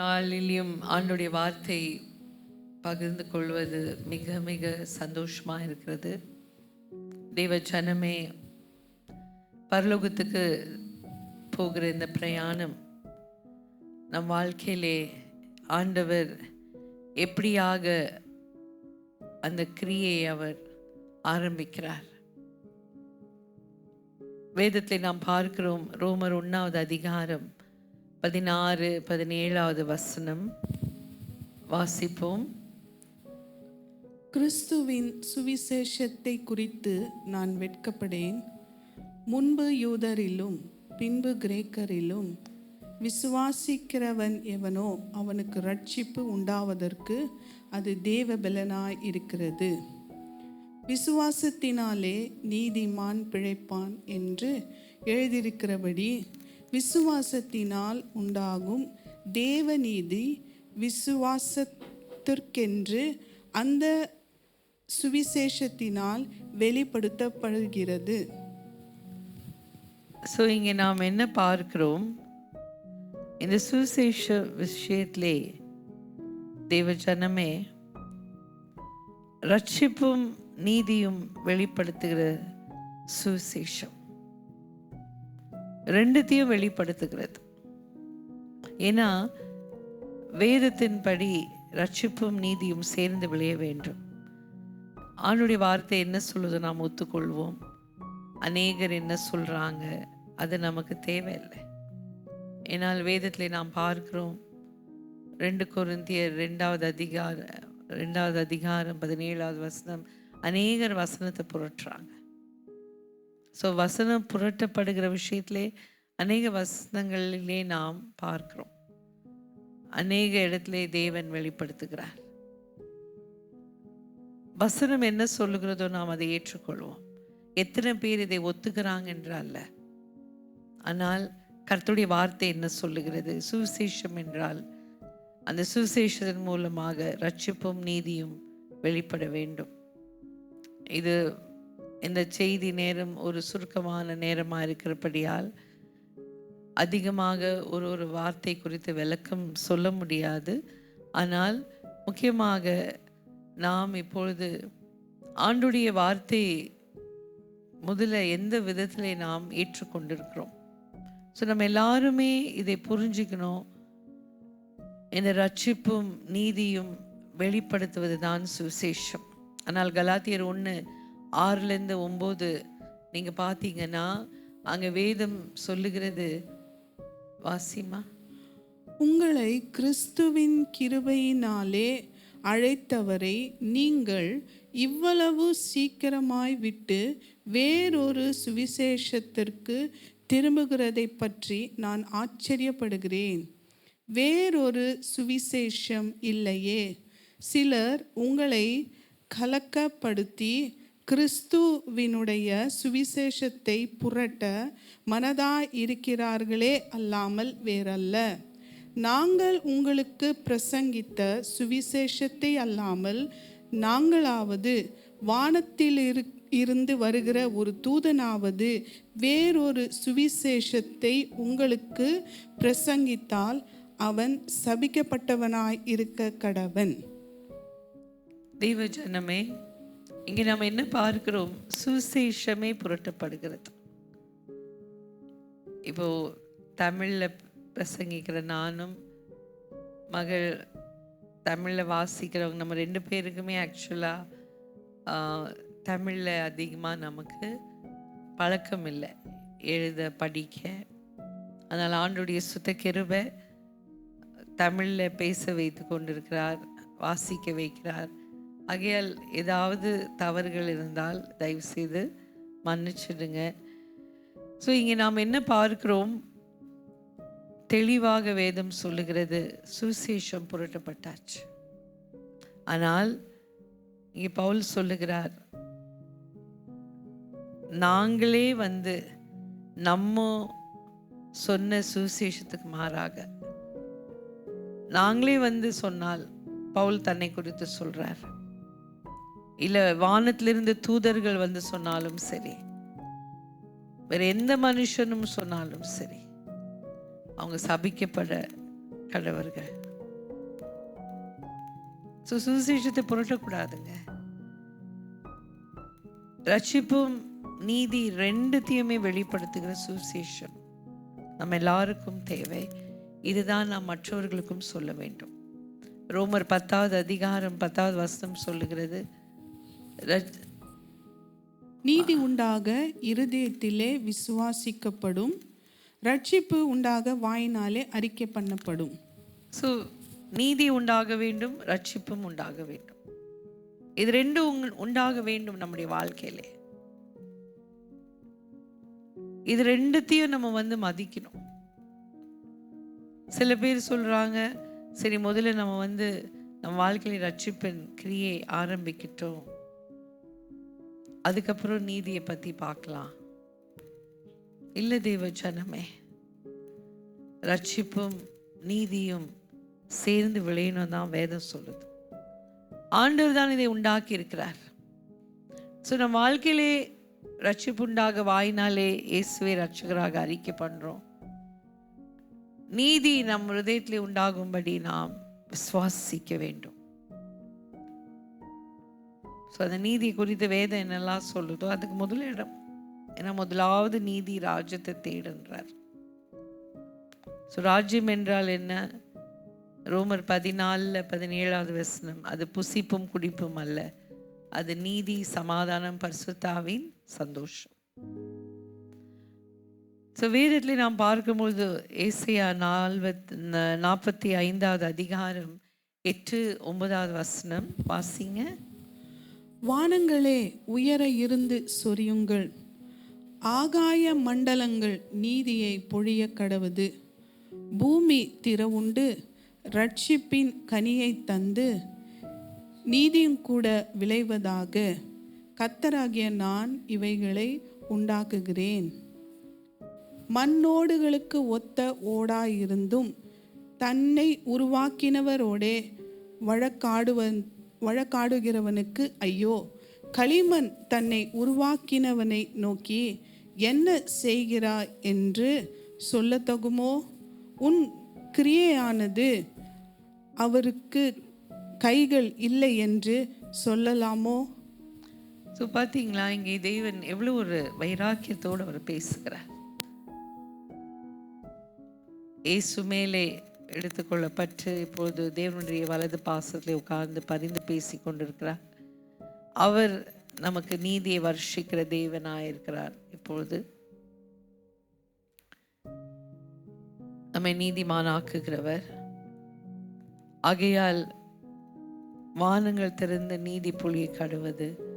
நாளிலும் ஆண்டுடைய வார்த்தை பகிர்ந்து கொள்வது மிக மிக சந்தோஷமாக இருக்கிறது. தெய்வ ஜனமே பரலோகத்துக்கு போகிற இந்த பிரயாணம் நம் வாழ்க்கையிலே ஆண்டவர் எப்படியாக அந்த கிரியை அவர் ஆரம்பிக்கிறார். வேதத்தில் நாம் பார்க்கிறோம் ரோமர் ஒன்றாவது அதிகாரம் பதினாறு பதினேழாவது வசனம். வாசிப்போம். கிறிஸ்துவின் சுவிசேஷத்தை குறித்து நான் வெட்கப்படேன். முன்பு யூதரிலும் பின்பு கிரேக்கரிலும் விசுவாசிக்கிறவன் எவனோ அவனுக்கு ரட்சிப்பு உண்டாவதற்கு அது தேவபலனாய் இருக்கிறது. விசுவாசத்தினாலே நீதிமான் பிழைப்பான் என்று எழுதியிருக்கிறபடி விசுவாசத்தினால் உண்டாகும் தேவநீதி விசுவாசத்திற்கென்று அந்த சுவிசேஷத்தினால் வெளிப்படுத்தப்படுகிறது. ஸோ இங்கே நாம் என்ன பார்க்கிறோம்? இந்த சுவிசேஷ விஷயத்திலே தேவ ஜனமே ரட்சிப்பும் நீதியும் வெளிப்படுத்துகிற சுவிசேஷம். ரெண்டுத்தையும் வெளிப்படுத்துகிறது. ஏன்னா வேதத்தின்படி ரட்சிப்பும் நீதியும் சேர்ந்து விளைய வேண்டும். ஆணுடைய வார்த்தை என்ன சொல்லுது நாம் ஒத்துக்கொள்வோம். அநேகர் என்ன சொல்கிறாங்க அது நமக்கு தேவையில்லை. ஏன்னால் வேதத்தில் நாம் பார்க்கிறோம் ரெண்டு கொரிந்தியர் ரெண்டாவது அதிகார ரெண்டாவது அதிகாரம் பதினேழாவது வசனம் அநேகர் வசனத்தை புரட்டுறாங்க. ஸோ வசனம் புரட்டப்படுகிற விஷயத்திலே அநேக வசனங்களிலே நாம் பார்க்கிறோம். அநேக இடத்திலே தேவன் வெளிப்படுத்துகிறார். வசனம் என்ன சொல்லுகிறதோ நாம் அதை ஏற்றுக்கொள்வோம். எத்தனை பேர் இதை ஒத்துக்கிறாங்க என்று அல்ல. ஆனால் கர்த்தருடைய வார்த்தை என்ன சொல்லுகிறது? சுவிசேஷம் என்றால் அந்த சுவிசேஷத்தின் மூலமாக ரட்சிப்பும் நீதியும் வெளிப்பட வேண்டும். இது இந்த செய்தி நேரம் ஒரு சுருக்கமான நேரமாக இருக்கிறபடியால் அதிகமாக ஒரு ஒரு வார்த்தை குறித்து விளக்கம் சொல்ல முடியாது. ஆனால் முக்கியமாக நாம் இப்பொழுது ஆண்டுடைய வார்த்தை முதல்ல எந்த விதத்தில் நாம் ஏற்றுக்கொண்டிருக்கிறோம்? ஸோ நம்ம எல்லாருமே இதை புரிஞ்சுக்கணும். இந்த ரட்சிப்பும் நீதியும் வெளிப்படுத்துவது தான் சுவிசேஷம். ஆனால் கலாத்தியர் ஒன்று ஆறுலேருந்து ஒம்பது நீங்கள் பார்த்தீங்கன்னா அங்கே வேதம் சொல்லுகிறது வாசிமா? உங்களை கிறிஸ்துவின் கிருபையினாலே அழைத்தவரை நீங்கள் இவ்வளவு சீக்கிரமாய் விட்டு வேறொரு சுவிசேஷத்திற்கு திரும்புகிறதை பற்றி நான் ஆச்சரியப்படுகிறேன். வேறொரு சுவிசேஷம் இல்லையே. சிலர் உங்களை கலக்கப்படுத்தி கிறிஸ்துவினுடைய சுவிசேஷத்தை புரட்ட மனதாய் இருக்கிறார்களே அல்லாமல் வேறல்ல. நாங்கள் உங்களுக்கு பிரசங்கித்த சுவிசேஷத்தை அல்லாமல் நாங்களாவது வானத்தில் இரு இருந்து வருகிற ஒரு தூதனாவது வேறொரு சுவிசேஷத்தை உங்களுக்கு பிரசங்கித்தால் அவன் சபிக்கப்பட்டவனாய் இருக்க கடவன். தெய்வ ஜனமே இங்கே நம்ம என்ன பார்க்கிறோம்? சுசேஷமே புரட்டப்படுகிறது. இப்போ தமிழில் பிரசங்கிக்கிற நானும் மகள் தமிழில் வாசிக்கிறவங்க நம்ம ரெண்டு பேருக்குமே ஆக்சுவலாக தமிழில் அதிகமாக நமக்கு பழக்கம் இல்லை. எழுத படிக்க. அதனால் ஆண்டுடைய சுத்த கிருபை தமிழில் பேச வைத்து கொண்டிருக்கிறார் வாசிக்க வைக்கிறார். ஆகையால் ஏதாவது தவறுகள் இருந்தால் தயவுசெய்து மன்னிச்சிடுங்க. ஸோ இங்கே நாம் என்ன பார்க்கிறோம்? தெளிவாக வேதம் சொல்லுகிறது சுவிசேஷம் புரட்டப்பட்டாச்சு. ஆனால் இங்கே பவுல் சொல்லுகிறார் நாங்களே வந்து நம்ம சொன்ன சுசேஷத்துக்கு மாறாக நாங்களே வந்து சொன்னால் பவுல் தன்னை குறித்து சொல்கிறார் இல்லை வானத்திலிருந்து தூதர்கள் வந்து சொன்னாலும் சரி. வேற எந்த மனுஷனும் சொன்னாலும் சரி. அவங்க சபிக்கப்பட கடவர்கள். ஸோ சுசேஷத்தை புரட்டக்கூடாதுங்க. ரட்சிப்பும் நீதி ரெண்டுத்தையுமே வெளிப்படுத்துகிற சுசேஷம் நம்ம எல்லாருக்கும் தேவை. இதுதான் நாம் மற்றவர்களுக்கும் சொல்ல வேண்டும். ரோமர் பத்தாவது அதிகாரம் பத்தாவது வசனம் சொல்லுகிறது. நீதி உண்டாக இருதயத்திலே விசுவாசிக்கப்படும். ரட்சிப்பு உண்டாக வாயினாலே அறிக்கை பண்ணப்படும். ஸோ நீதி உண்டாக வேண்டும் ரட்சிப்பும் உண்டாக வேண்டும். இது ரெண்டும் உண்டாக வேண்டும் நம்முடைய வாழ்க்கையிலே. இது ரெண்டுத்தையும் நம்ம வந்து மதிக்கணும். சில பேர் சொல்றாங்க சரி முதல்ல நம்ம வந்து நம்ம வாழ்க்கையில ரட்சிப்பின் கிரியை ஆரம்பிக்கட்டும். அதுக்கப்புறம் நீதியை பற்றி பார்க்கலாம். இல்லை தேவ ஜனமே ரட்சிப்பும் நீதியும் சேர்ந்து விளையணும் தான் வேதம் சொல்லுது. ஆண்டவர் தான் இதை உண்டாக்கி இருக்கிறார். ஸோ நம்ம வாழ்க்கையிலே ரட்சிப்புண்டாக வாயினாலே இயேசுவை ரட்சகராக அறிக்கை பண்ணுறோம் நீதி நம் ஹிருதயத்திலே உண்டாகும்படி நாம் விசுவாசிக்க வேண்டும். ஸோ அந்த நீதி குறித்த வேதம் என்னெல்லாம் சொல்லுதோ அதுக்கு முதல் இடம் ஏன்னா முதலாவது நீதி ராஜ்யத்தை தேடுன்றார். ஸோ ராஜ்யம் என்றால் என்ன? ரோமர் பதினாலில் பதினேழாவது வசனம் அது புசிப்பும் குடிப்பும் அல்ல அது நீதி சமாதானம் பரிசுத்தாவின் சந்தோஷம். ஸோ வேதத்தில் நாம் பார்க்கும்பொழுது ஏசியா நால்வத் நாற்பத்தி ஐந்தாவது அதிகாரம் எட்டு ஒன்பதாவது வசனம் வாசிங்க. வானங்களே உயர இருந்து சொரியுங்கள். ஆகாய மண்டலங்கள் நீதியை பொழிய கடவுது. பூமி திறவுண்டு ரட்சிப்பின் கனியை தந்து நீதியும் கூட விளைவதாக. கத்தராகிய நான் இவைகளை உண்டாக்குகிறேன். மண்ணோடுகளுக்கு ஒத்த ஓடாயிருந்தும் தன்னை உருவாக்கினவரோடே வழக்காடுவன் வழக்காடுகிறவனுக்கு ஐயோ களிமண் தன்னை உருவாக்கினவனை நோக்கி என்ன செய்கிறாய் என்று சொல்லத்தகுமோ? உன் கிரியையானது அவருக்கு கைகள் இல்லை என்று சொல்லலாமோ? ஸோ பார்த்தீங்களா இங்கே தெய்வன் எவ்வளோ ஒரு வைராக்கியத்தோடு அவர் பேசுகிறார். ஏசு மேலே எடுத்துக்கொள்ளப்பட்டு இப்பொழுது தேவனுடைய வலது பாசத்தில் உட்கார்ந்து பரிந்து பேசி கொண்டிருக்கிறார். அவர் நமக்கு நீதியை வர்ஷிக்கிற தேவனாயிருக்கிறார் இப்பொழுது. நம்மை நீதிமானாக்குகிறவர். ஆகையால் வானங்கள் திறந்து நீதி புலியை கடுவது.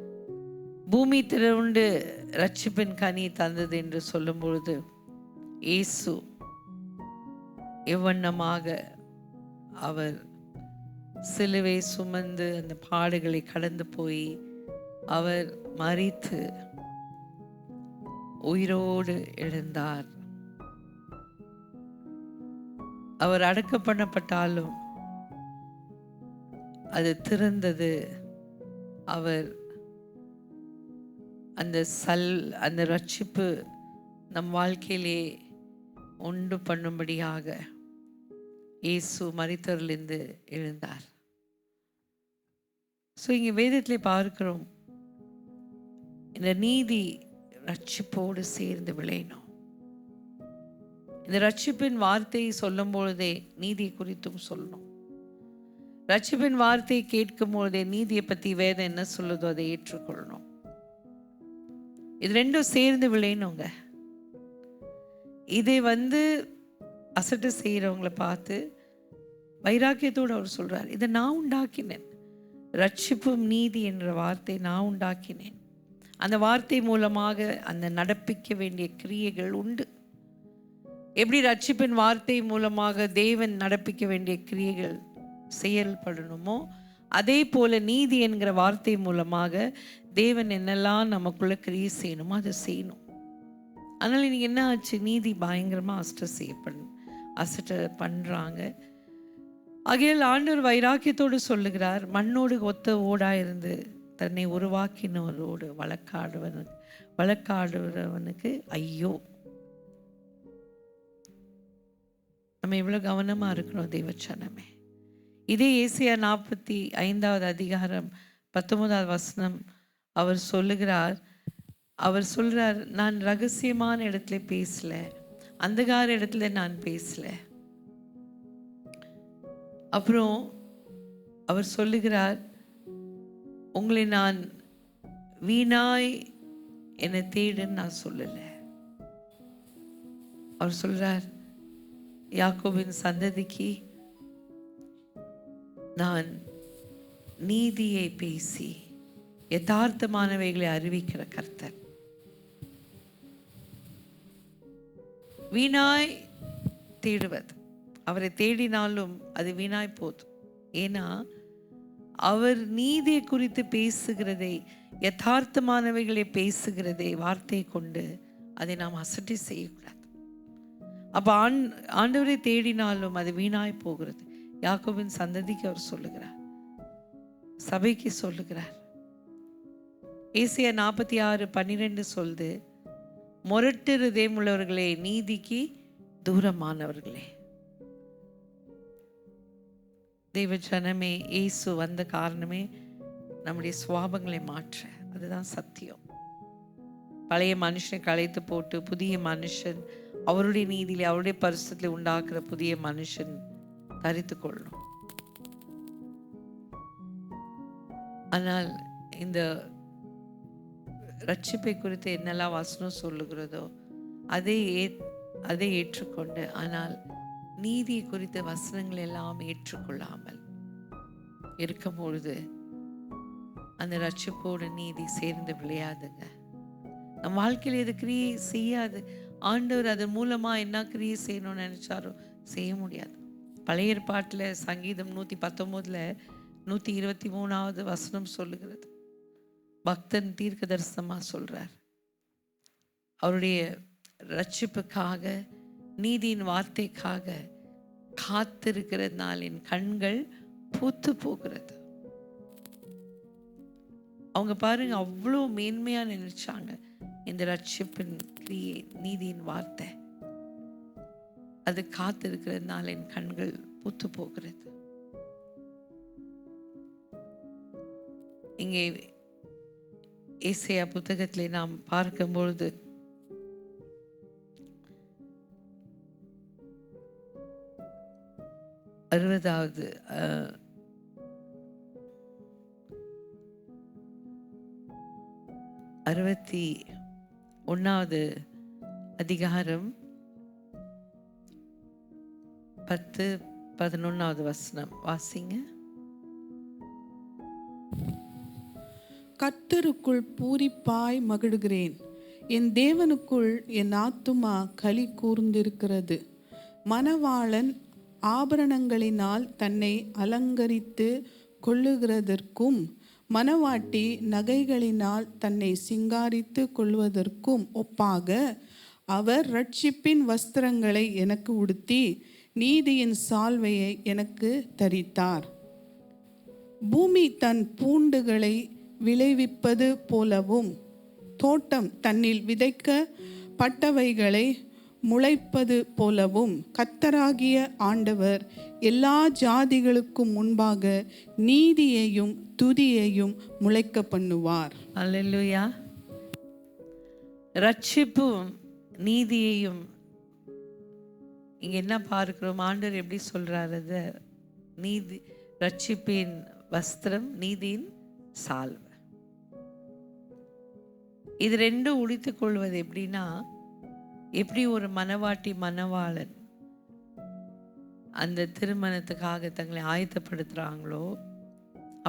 பூமி திறவுண்டு ரட்சிப்பின் கனி தந்தது என்று சொல்லும் பொழுது இயேசு எவ்வண்ணமாக அவர் சிலுவை சுமந்து அந்த பாடுகளை கடந்து போய் அவர் மறித்து உயிரோடு எழுந்தார். அவர் அடக்கம் பண்ணப்பட்டாலும் அது திறந்தது. அவர் அந்த சல் அந்த ரட்சிப்பு நம் வாழ்க்கையிலே உண்டு பண்ணும்படியாக இயேசு மரித்தவரிலிருந்து எழுந்தார். ஸோ இங்கே வேதத்திலே பார்க்கிறோம் இந்த நீதி ரட்சிப்போடு சேர்ந்து விளையணும். இந்த ரட்சிப்பின் வார்த்தையை சொல்லும் பொழுதே நீதி குறித்தும் சொல்லணும். ரட்சிப்பின் வார்த்தையை கேட்கும் பொழுதே நீதியை பற்றி வேதம் என்ன சொல்லுதோ அதை ஏற்றுக்கொள்ளணும். இது ரெண்டும் சேர்ந்து விளையணுங்க. இதை வந்து அசட்டு செய்கிறவங்கள பார்த்து வைராக்கியத்தோடு அவர் சொல்கிறார் இதை நான் உண்டாக்கினேன். ரட்சிப்பும் நீதி என்ற வார்த்தை நான் உண்டாக்கினேன். அந்த வார்த்தை மூலமாக அந்த நடப்பிக்க வேண்டிய கிரியைகள் உண்டு. எப்படி ரட்சிப்பின் வார்த்தை மூலமாக தேவன் நடப்பிக்க வேண்டிய கிரியைகள் செயல்படணுமோ அதே போல நீதி என்கிற வார்த்தை மூலமாக தேவன் என்னெல்லாம் நமக்குள்ள கிரியை செய்யணுமோ அதை செய்யணும். அதனால் இன்னைக்கு என்ன ஆச்சு? நீதி பயங்கரமாக அஷ்ட செய்யப்படணும். அசட்ட பண்ணுறாங்க ஆகையால் ஆண்டவர் வைராக்கியத்தோடு சொல்லுகிறார் மண்ணோடு ஒத்த ஓடாயிருந்து தன்னை உருவாக்கினவரோடு வழக்காடுவனுக்கு வழக்காடுறவனுக்கு ஐயோ. நம்ம எவ்வளோ கவனமாக இருக்கிறோம் தெய்வச்சனமே இதே ஏசியா நாற்பத்தி ஐந்தாவது அதிகாரம் பத்தொன்பதாவது வசனம் அவர் சொல்லுகிறார் அவர் சொல்கிறார் நான் ரகசியமான இடத்துல பேசல அந்தகார இடத்துல நான் பேசல. அப்புறம் அவர் சொல்லுகிறார் உங்களை நான் வீணாய் என்னை தேடுன்னு நான் சொல்லலை. அவர் சொல்கிறார் யாக்கோபின் சந்ததிக்கு நான் நீதியை பேசி யதார்த்தமானவைகளை அறிவிக்கிற கர்த்தர். வீணாய் தேடுவது. அவரை தேடினாலும் அது வீணாய் போதும் ஏன்னா அவர் நீதியை குறித்து பேசுகிறதை யதார்த்தமானவைகளை பேசுகிறதை வார்த்தையை கொண்டு அதை நாம் அசட்டை செய்யக்கூடாது. அப்போ ஆண் ஆண்டவரை தேடினாலும் அது வீணாய் போகிறது. யாக்கோவின் சந்ததிக்கு அவர் சொல்லுகிறார். சபைக்கு சொல்லுகிறார். ஏசியா நாற்பத்தி ஆறு பன்னிரெண்டு சொல்லுது முரட்டு ஹிருதயம் உள்ளவர்களே நீதிக்கு தூரமானவர்களே. தெய்வ ஜனமே இயேசு வந்த காரணமே நம்முடைய சுவாபங்களை மாற்ற. அதுதான் சத்தியம். பழைய மனுஷனை களைத்து போட்டு புதிய மனுஷன் அவருடைய நீதியிலே அவருடைய பரிசத்தில் உண்டாக்குற புதிய மனுஷன் தரித்து கொள்ளும். ஆனால் இந்த ரட்சிப்பை குறித்து என்னெல்லாம் வசனம் சொல்லுகிறதோ அதை ஏ அதை ஏற்றுக்கொண்டு ஆனால் நீதியை குறித்த வசனங்கள் எல்லாம் ஏற்றுக்கொள்ளாமல் இருக்கும் பொழுது அந்த ரட்சிப்போடு நீதி சேர்ந்து விளையாதுங்க. நம் வாழ்க்கையில் இது கிரியை செய்யாது. ஆண்டவர் அதன் மூலமாக என்ன கிரியை செய்யணும்னு நினச்சாரோ செய்ய முடியாது. பழைய ஏற்பாட்டில் சங்கீதம் நூற்றி பத்தொம்போதில் நூற்றி இருபத்தி மூணாவது வசனம் சொல்லுகிறது. பக்தன் தீர்க்க தரிசனமாக சொல்கிறார் அவருடைய ரட்சிப்புக்காக நீதியின் வார்த்தைக்காக காத்திருக்கிறதுனால் என் கண்கள் பூத்து போகிறது. அவங்க பாருங்க அவ்வளோ மேன்மையாக நினைச்சாங்க. இந்த ரட்சிப்பின் கிரியை நீதியின் வார்த்தை. அது காத்திருக்கிறதுனால என் கண்கள் பூத்து போகிறது. இங்கே ஏசையா புத்தகத்திலே நாம் பார்க்கும்பொழுது அறுபதாவது அறுபத்தி ஒன்றாவது அதிகாரம் பத்து பதினொன்றாவது வசனம். வாசிங்க. கத்தருக்குள் பூரிப்பாய் மகிழ்கிறேன். என் தேவனுக்குள் என் ஆத்துமா களி கூர்ந்திருக்கிறது. மணவாளன் ஆபரணங்களினால் தன்னை அலங்கரித்து கொள்ளுகிறதற்கும் மணவாட்டி நகைகளினால் தன்னை சிங்காரித்து கொள்வதற்கும் ஒப்பாக அவர் ரட்சிப்பின் வஸ்திரங்களை எனக்கு உடுத்தி நீதியின் சால்வையை எனக்கு தரித்தார். பூமி தன் பூண்டுகளை விளைவிப்பது போலவும் தோட்டம் தன்னில் விதைக்க பட்டவைகளை முளைப்பது போலவும் கத்தராகிய ஆண்டவர் எல்லா ஜாதிகளுக்கும் முன்பாக நீதியையும் துதியையும் முளைக்க பண்ணுவார். அல்லா ரட்சிப்பும் நீதியையும் இங்க என்ன பார்க்கிறோம்? ஆண்டவர் எப்படி சொல்றாரு? அது நீதி ரட்சிப்பின் வஸ்திரம் நீதியின் சால்வை. இது ரெண்டும் உடித்துக் கொள்வது எப்படின்னா எப்படி ஒரு மனவாட்டி மணவாளன் அந்த திருமணத்துக்காக தங்களை ஆயத்தப்படுத்துகிறாங்களோ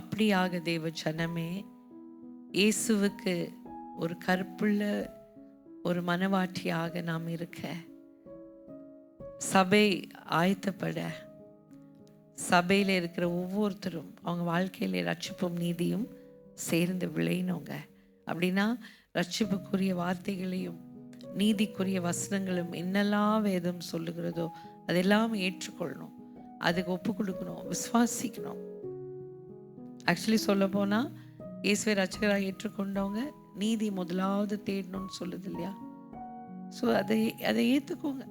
அப்படியாக தேவ ஜனமே இயேசுவுக்கு ஒரு கருப்புள்ள ஒரு மனவாட்டியாக நாம் இருக்க சபை ஆயத்தப்பட சபையில் இருக்கிற ஒவ்வொருத்தரும் அவங்க வாழ்க்கையில் ரட்சிப்பும் நீதியும் சேர்ந்து விளையணுங்க. அப்படின்னா ரட்சிப்புக்குரிய வார்த்தைகளையும் நீதிக்குரிய வசனங்களும் என்னெல்லாம் வேதம் சொல்லுகிறதோ அதெல்லாம் ஏற்றுக்கொள்ளணும். அதுக்கு ஒப்பு கொடுக்கணும் விசுவாசிக்கணும். ஆக்சுவலி சொல்ல போனால் இயேசுவை ரச்சகராக ஏற்றுக்கொண்டவங்க நீதி முதலாவது தேடணும்னு சொல்லுது இல்லையா? ஸோ அதை அதை ஏற்றுக்கோங்க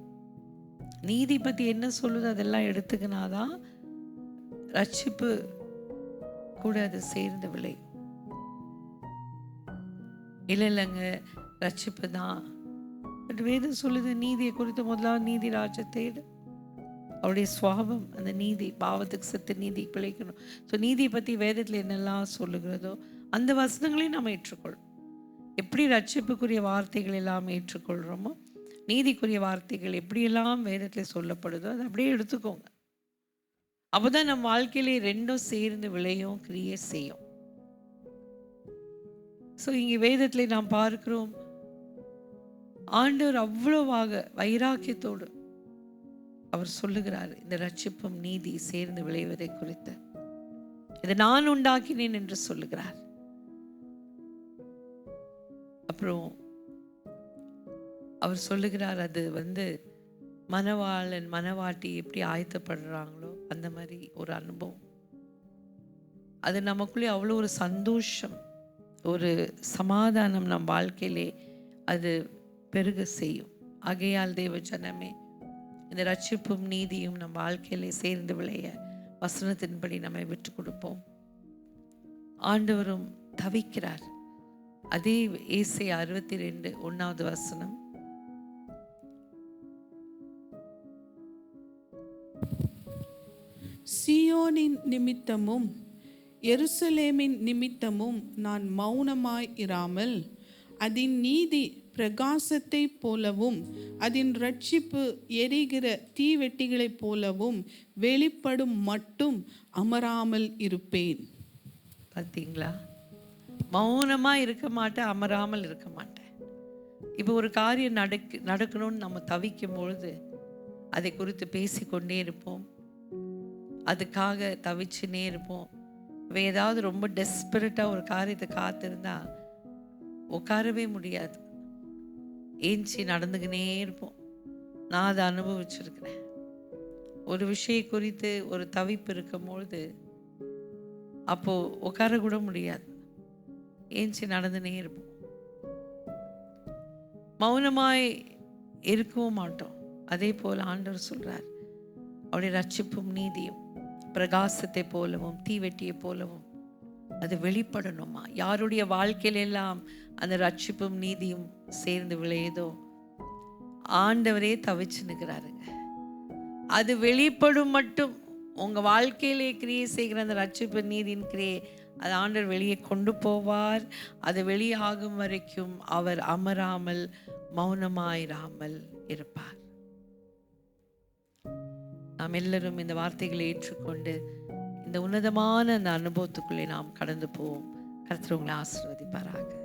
நீதி பற்றி என்ன சொல்லுது அதெல்லாம் எடுத்துக்கினாதான் ரட்சிப்பு கூட அது சேர்ந்த விலை இல்லை இல்லைங்க ரட்சிப்பு தான். பட் வேதம் சொல்லுது நீதியை குறித்து முதலாவது நீதி ராஜ்யத்தை அவருடைய சுவாபம் அந்த நீதி பாவத்துக்கு செத்து நீதி பிழைக்கணும். ஸோ நீதியை பற்றி வேதத்தில் என்னெல்லாம் சொல்லுகிறதோ அந்த வசனங்களையும் நாம் ஏற்றுக்கொள்ளும் எப்படி ரட்சிப்புக்குரிய வார்த்தைகள் எல்லாம் ஏற்றுக்கொள்கிறோமோ நீதிக்குரிய வார்த்தைகள் எப்படியெல்லாம் வேதத்தில் சொல்லப்படுதோ அதை அப்படியே எடுத்துக்கோங்க. அப்போதான் நம்ம வாழ்க்கையிலே ரெண்டும் சேர்ந்து விளையும் கிரியேட் செய்யும். ஸோ இங்கே வேதத்தில் நாம் பார்க்கிறோம் ஆண்டவர் அவ்வளவாக வைராக்கியத்தோடு அவர் சொல்லுகிறார் இந்த ரட்சிப்பும் நீதி சேர்ந்து விளைவதை குறித்து. இதை நான் உண்டாக்கினேன் என்று சொல்லுகிறார். அப்புறம் அவர் சொல்லுகிறார் அது வந்து மனவாளன் மனவாட்டி எப்படி ஆயத்தப்படுறாங்களோ அந்த மாதிரி ஒரு அனுபவம். அது நமக்குள்ளே அவ்வளோ ஒரு சந்தோஷம் ஒரு சமாதானம் நம் வாழ்க்கையிலே அது பெருக செய்யும். ஆகையால் தேவ ஜனமே இந்த ரட்சிப்பும் நீதியும் நம் வாழ்க்கையிலே சேர்ந்து விளைய வசனத்தின்படி நம்மை விட்டு கொடுப்போம். ஆண்டவரும் தவிக்கிறார். அதே ஏசை அறுபத்தி ரெண்டு ஒன்றாவது வசனம். சியோனின் நிமித்தமும் எருசலேமின் நிமித்தமும் நான் மௌனமாய் இராமல் அதன் நீதி பிரகாசத்தைப் போலவும் அதன் ரட்சிப்பு எரிகிற தீவெட்டிகளைப் போலவும் வெளிப்படும் மட்டும் அமராமல் இருப்பேன். பார்த்தீங்களா மௌனமாக இருக்க மாட்டேன் அமராமல் இருக்க மாட்டேன். இப்போ ஒரு காரியம் நடக்கு நடக்கணும்னு நம்ம தவிக்கும் பொழுது அதை குறித்து பேசிக்கொண்டே இருப்போம். அதுக்காக தவிச்சுனே இருப்போம். ஏதாவது ரொம்ப டெஸ்பரட்டாக ஒரு காரியத்தை காத்திருந்தா உட்காரவே முடியாது. ஏஞ்சி நடந்துக்கினே இருப்போம். நான் அதை அனுபவிச்சிருக்கிறேன். ஒரு விஷயம் குறித்து ஒரு தவிப்பு இருக்கும்பொழுது அப்போது உட்கார கூட முடியாது. ஏஞ்சி நடந்துனே இருப்போம். மௌனமாய் இருக்கவும் மாட்டோம். அதே போல் ஆண்டவர் சொல்கிறார் அவருடைய ரட்சிப்பும் நீதியும் பிரகாசத்தை போலவும் தீவெட்டியை போலவும். அது வெளிப்படணுமா? யாருடைய வாழ்க்கையில எல்லாம் அந்த ரட்சிப்பும் நீதியும் சேர்ந்து விளையுதோ? ஆண்டவரே தவிச்சு நிற்கிறாருங்க. அது வெளிப்படும் மட்டும். உங்கள் வாழ்க்கையிலே கிரியை செய்கிற அந்த ரட்சிப்பு நீதியின் கிரியை அது ஆண்டவர் வெளியே கொண்டு போவார். அது வெளியாகும் வரைக்கும் அவர் அமராமல் மௌனமாயிராமல் இருப்பார். நாம் எல்லோரும் இந்த வார்த்தைகளை ஏற்றுக்கொண்டு இந்த உன்னதமான அந்த அனுபவத்துக்குள்ளே நாம் கடந்து போவோம். கருத்துறவங்களை உங்களை ஆசீர்வதிப்பாராக.